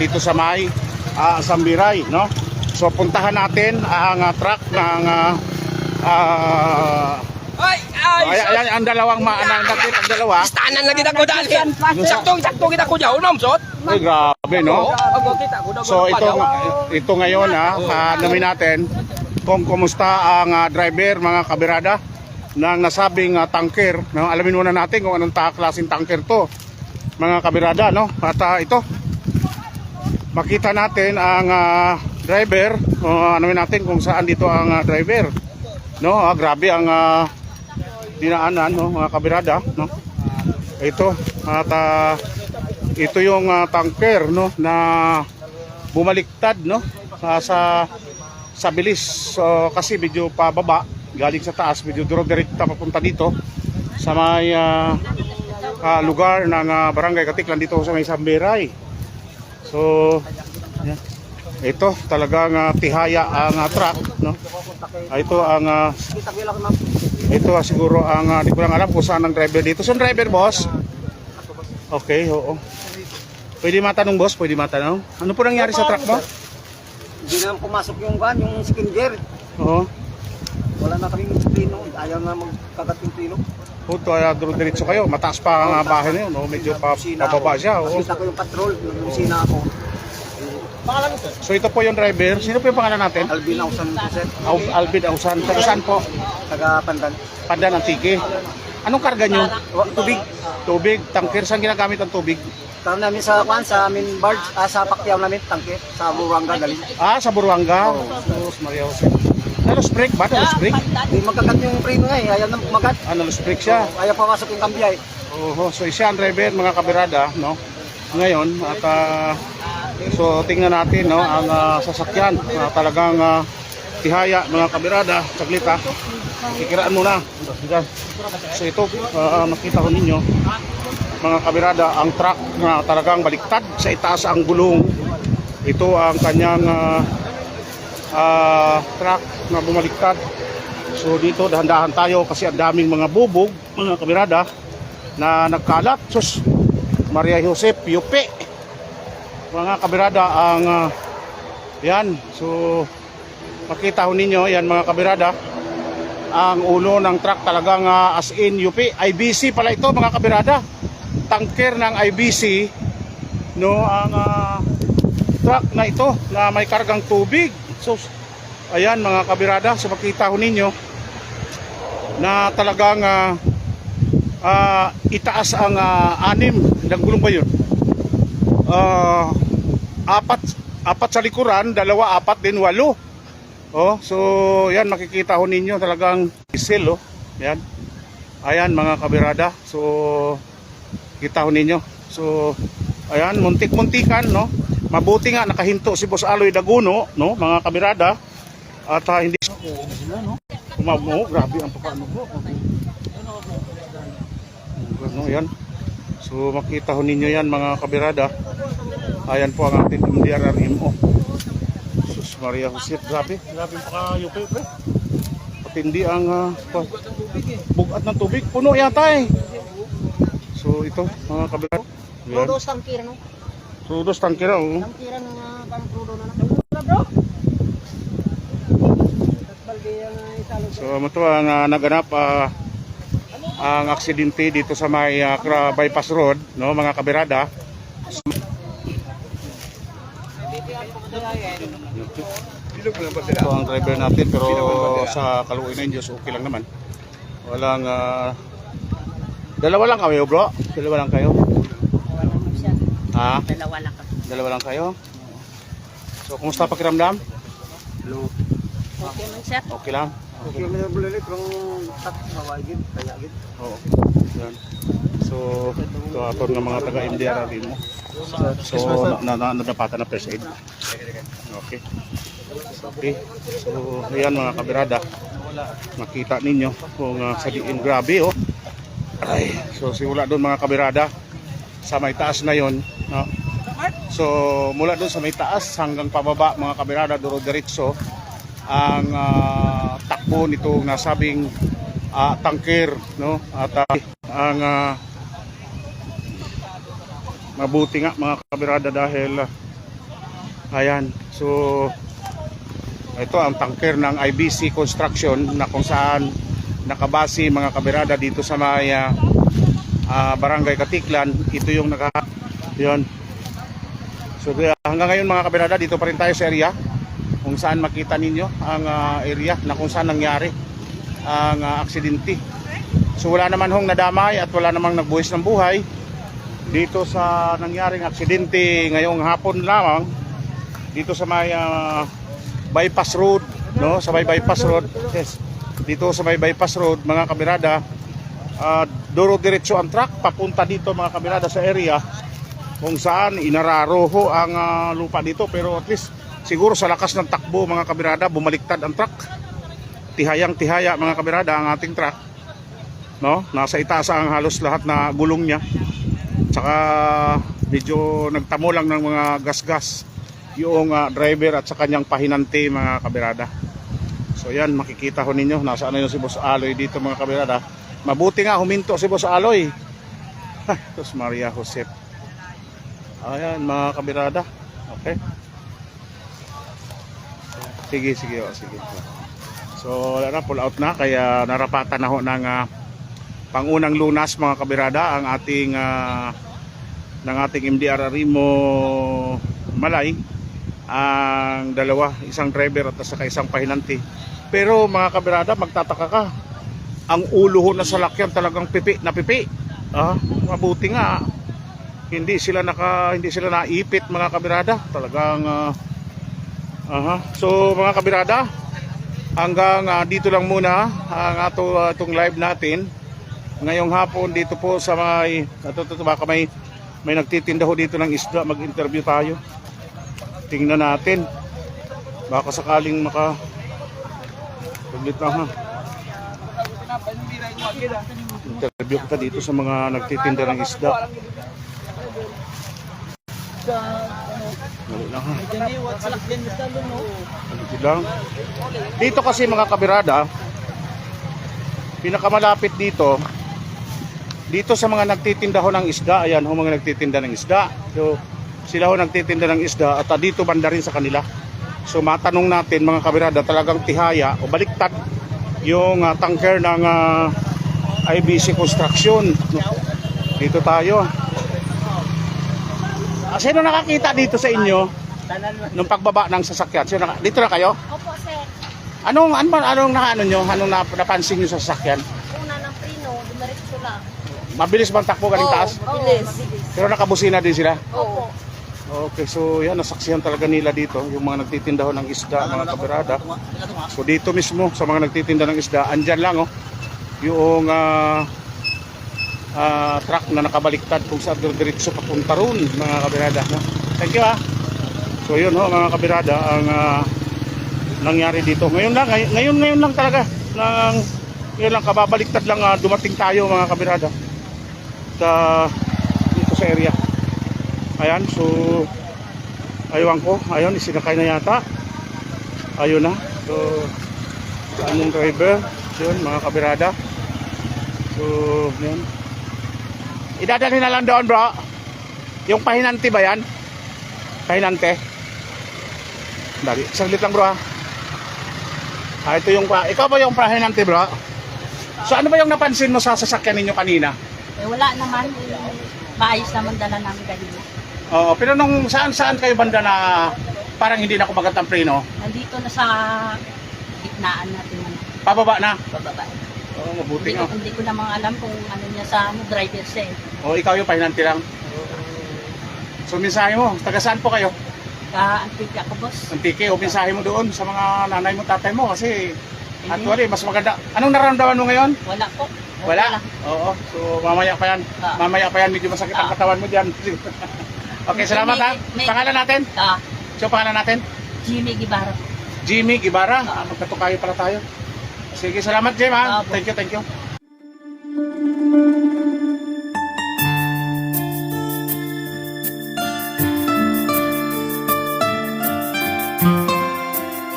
dito sa may uh, Sambiray, no? So puntahan natin ang ah, truck ng ah, ah, Ay, ay, ay, ay, ang dalawang maanang natin, ang dalawa. Tanan lagi na ko dali. Sakto, sakto kita ko jaw nom sot. Ay, grabe, no? Kita. So ito ito ngayon ha, uh, namin natin kung kumusta ang ah, driver mga kabirada ng nasabing ah, tanker. No? Alamin muna natin kung anong ta klaseng tanker to. Mga kabirada, no? At ah, ito makita natin ang ah, driver. Uh, alamin natin kung saan dito ang ah, driver. No, ah, grabe ang ah, dinaanan, no, mga kabirada, no? Ito at ah, ito yung ah, tanker no na bumaliktad no sa sa, sa bilis So, kasi medyo pababa galing sa taas medyo duro direkta papunta dito sa may ah, ah, lugar ng ah, barangay Katiklan dito sa may Samberay so yan. ito talagang ah, tihaya ang ah, truck no Ah, ito ang ah, ito ah, siguro ang ah, di ko lang alam kung saan ang driver dito so driver boss Okay, oo. Pwede matanong boss, pwede matanong. Ano po nangyari sa truck mo? Hindi na pumasok yung van, yung skin gear. Oo. Wala na kaming pino. Ayaw na magkagat yung pino. Ay duro diretso kayo. Mataas pa ang ah, bahay na yun. No? Medyo pa, pababa siya. Oo. Nakita ko yung patrol, yung lusina ako. So ito po yung driver. Sino po yung pangalan natin? Alvin Ausan Alvin Ausan. Taga saan po? taga Pandan. Pandan Antique. Anong karga nyo? Tubig. Tubig, tangker. Saan ginagamit ang tubig? Tawag namin sa kwan, sa amin barge, ah, sa pakyaw namin, tangke, sa Buranga galing. Ah, sa Buruanga. Sus, Maria Jose. Nalos break ba? Nalos break? Hindi magkagat yung preno nga eh, ayaw na magat. Ah, nalos break siya. Ayaw papasok yung kambiyay. Oho, so isa ang driver mga kabirada, no? Ngayon at ah, so tingnan natin no ang ah, sasakyan Ah, talagang ah, tihaya mga kabirada, saglit ha. Kikiraan muna. So ito ah, makita ko ninyo mga kabirada ang truck na talagang baliktad sa itaas ang gulong. Ito ang kanyang ah, ah, truck na bumaliktad. So dito dahan-dahan tayo kasi ang daming mga bubog mga kabirada na nagkalat. Sus, Maria Josep, Yupi. Mga kabirada, ang ah, yan. So, makita ho ninyo, yan mga kabirada. Ang ulo ng truck talagang ah, as in Yupi. IBC pala ito mga kabirada. Tanker ng IBC. No, ang ah, truck na ito na may kargang tubig. So, ayan mga kabirada. So, makita ho ninyo na talagang ah, ah, itaas ang ah, anim ng gulong ba yun? Ah, apat apat sa likuran, dalawa, apat din walo. Oh, so yan makikita ho ninyo talagang diesel oh. Yan. Ayan mga kabirada. So kita ho ninyo. So ayan muntik-muntikan no. Mabuti nga nakahinto si Boss Aloy Daguno no mga kabirada. At ah, hindi Kumamo, grabe ang papaano ko. Ano yan? So makita ho ninyo yan mga kabirada. Ayan po ang ating MDRRMO. Sus Maria Jose, grabe, grabe ang pakayupi pre. Patindi ang ah, pa- bugat ng tubig. Puno yata eh. So ito mga kabirada. Yan. Dos tangkira no? So dos tangkira oh. Tangkira ng uh, kang crudo na na. bro. So ito ang ah, naganap ah, ang aksidente dito sa may ah, Cra- bypass road, no mga kabirada. Ito ang driver natin pero sa kaluin ng Diyos okay lang naman. Walang ah, dalawa lang kayo bro? Dalawa lang kayo? Ha? Dalawa lang kami. Dalawa lang kayo? So kumusta pakiramdam? Okay man sir. Okay lang? Okay, may bulilit kung tak mawagid, kaya gid. Oo. Yan. So, ito ato ng mga taga MDR rin mo. So, na, na, nadapatan na first aid. Okay. Okay. So, ayan mga kabirada. Makita ninyo kung uh, sa diin grabe oh. Ay, so simula doon mga kabirada sa may taas na yon, no? So, mula doon sa may taas hanggang pababa mga kabirada duro diretso ang ah, takbo nitong nasabing ah, tangker no at ah, ang ah, mabuti nga mga kabirada dahil ah, Ayan. So, ito ang tanker ng IBC Construction na kung saan nakabase mga kabirada dito sa may ah, ah, Barangay Katiklan. Ito yung naka... Yun. So, hanggang ngayon mga kabirada, dito pa rin tayo sa area kung saan makita ninyo ang ah, area na kung saan nangyari ang ah, aksidente. So, wala naman hong nadamay at wala namang nagbuhis ng buhay dito sa nangyaring aksidente ngayong hapon lamang dito sa may ah, bypass road no sa may bypass road yes dito sa may bypass road mga kabirada uh, duro diretso ang truck papunta dito mga kabirada sa area kung saan inararoho ang ah, lupa dito pero at least siguro sa lakas ng takbo mga kabirada bumaliktad ang truck tihayang tihaya mga kabirada ang ating truck no nasa itaas ang halos lahat na gulong niya Tsaka medyo nagtamo lang ng mga gas-gas yung ah, driver at sa kanyang pahinante mga kabirada. So yan makikita ho ninyo nasaan na yung si Boss Aloy dito mga kabirada. Mabuti nga huminto si Boss Aloy. Tapos Maria Josep. Ayan mga kabirada. Okay. Sige, sige, oh, sige. So wala na, pull out na kaya narapatan na ho ng ah, pangunang lunas mga kabirada ang ating ah, ng ating MDR Arimo Malay ang dalawa isang driver at saka isang pahinanti pero mga kabirada magtataka ka ang ulo ho na salakyan talagang pipi na pipi ah, mabuti nga hindi sila naka hindi sila naipit mga kabirada. Talagang ah, aha. so mga kabirada hanggang ah, dito lang muna ang ato ah, itong live natin. Ngayong hapon dito po sa may baka may may nagtitinda ho dito ng isda. Mag-interview tayo. Tingnan natin. Baka sakaling maka Saglit lang ha. Interview kita dito sa mga nagtitinda ng isda Dali lang ha Dali lang dito kasi mga kabirada pinakamalapit dito dito sa mga nagtitinda ho ng isda, ayan ho mga nagtitinda ng isda. So, sila ho nagtitinda ng isda at ah, dito banda rin sa kanila. So, matanong natin mga kabirada, talagang tihaya o baliktad yung ah, tanker ng ah, IBC Construction. No? Dito tayo. Ah, sino nakakita dito sa inyo nung pagbaba ng sasakyan? Sino naka- dito na kayo? Opo, sir. Anong anong anong nakaano nyo? Anong nap- napansin nyo sa sasakyan? Una ng prino, dumiretso lang. Mabilis bang takbo galing taas? Mabilis. mabilis. Pero nakabusina din sila. Opo. Okay, so yan, nasaksihan talaga nila dito, yung mga nagtitinda ho ng isda, mga kabirada. So dito mismo, sa mga nagtitinda ng isda, andyan lang oh, yung ah, ah, truck na nakabaliktad kung saan diretso papunta ron, mga kabirada. No? Thank you ah. So yun ho, mga kabirada, ang ah, nangyari dito. Ngayon lang, ngay- ngayon, ngayon lang talaga, lang, ngayon lang, kababaliktad lang ah, dumating tayo mga kabirada. Sa, dito sa area. Ayan, so aywan ko, ayun, isinakay na yata. Ayun na. So, anong driver? Yun, mga kabirada. So, yun. Idadali na lang doon, bro. Yung pahinante ba yan? Pahinante? Dali, saglit lang, bro, ha? Ah, ito yung pa. Ikaw ba yung pahinante, bro? So, ano ba yung napansin mo sa sasakyan ninyo kanina? Eh, wala naman. Maayos naman dala namin kanina. Oo, pero nung saan-saan kayo banda na parang hindi na kumagat ang preno, Nandito na sa gitnaan natin. Ano, pababa na. bababa. Oo, mabuti Hindi nga. ko, hindi ko namang alam kung ano niya sa ano, driver siya eh. O, ikaw yung pahinanti lang. So, mensahe mo, taga saan po kayo? Ka-antik ako, boss. Antike, o mensahe mo doon sa mga nanay mo, tatay mo, kasi actually, mas maganda. Anong nararamdaman mo ngayon? Wala po. Okay Wala? lang. Oo, so mamaya pa yan. Ah. Mamaya pa yan, medyo masakit ang Ah. katawan mo dyan. okay, salamat ha. May- may- Pangalan natin? Ah, So, pangalan natin? Jimmy Gibara. Jimmy Ibarra. Ah, magkatukayo pala tayo. Sige, salamat Jim ha. Thank you, thank you.